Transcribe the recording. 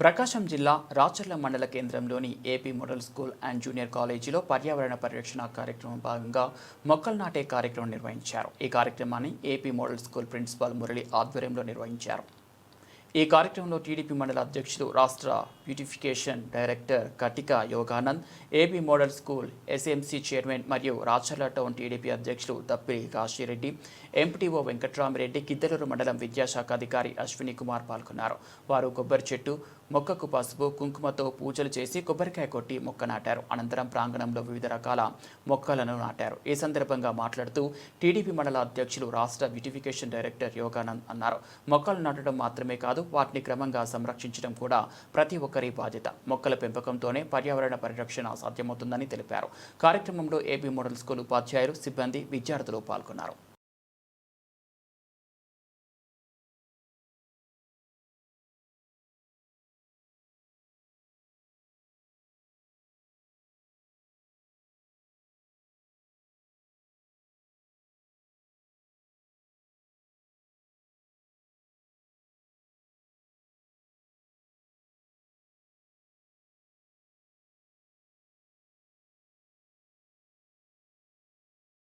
ప్రకాశం జిల్లా రాచర్ల మండల కేంద్రంలోని AP model school and junior కాలేజీలో పర్యావరణ పరిరక్షణ కార్యక్రమం భాగంగా మొక్కలు నాటే కార్యక్రమం నిర్వహించారు. ఈ కార్యక్రమాన్ని AP model school principal Murali ఆధ్వర్యంలో నిర్వహించారు. ఈ కార్యక్రమంలో టీడీపీ మండల అధ్యక్షులు రాష్ట్ర beautification director Katika Yoganand AB model school SMC chairman మరియు రాచర్ల టౌన్ టీడీపీ అధ్యక్షులు దప్పిరి కాశీరెడ్డి ఎంపీటీఓ వెంకట్రామరెడ్డి కిద్దలూరు మండలం విద్యాశాఖ అధికారి అశ్విని కుమార్ పాల్గొన్నారు. వారు కొబ్బరి చెట్టు మొక్కకు పసుపు కుంకుమతో పూజలు చేసి కొబ్బరికాయ కొట్టి మొక్క నాటారు. అనంతరం ప్రాంగణంలో వివిధ రకాల మొక్కలను నాటారు. ఈ సందర్భంగా మాట్లాడుతూ టీడీపీ మండల అధ్యక్షులు రాష్ట్ర బ్యూటిఫికేషన్ డైరెక్టర్ యోగానంద్ అన్నారు. మొక్కలు నాటడం మాత్రమే కాదు వాటిని క్రమంగా సంరక్షించడం కూడా ప్రతి ఒక్కరి బాధ్యత. మొక్కల పెంపకంతోనే పర్యావరణ పరిరక్షణ సాధ్యమవుతుందని తెలిపారు. కార్యక్రమంలో ఏబీ మోడల్ స్కూల్ ఉపాధ్యాయులు సిబ్బంది విద్యార్థులు పాల్గొన్నారు.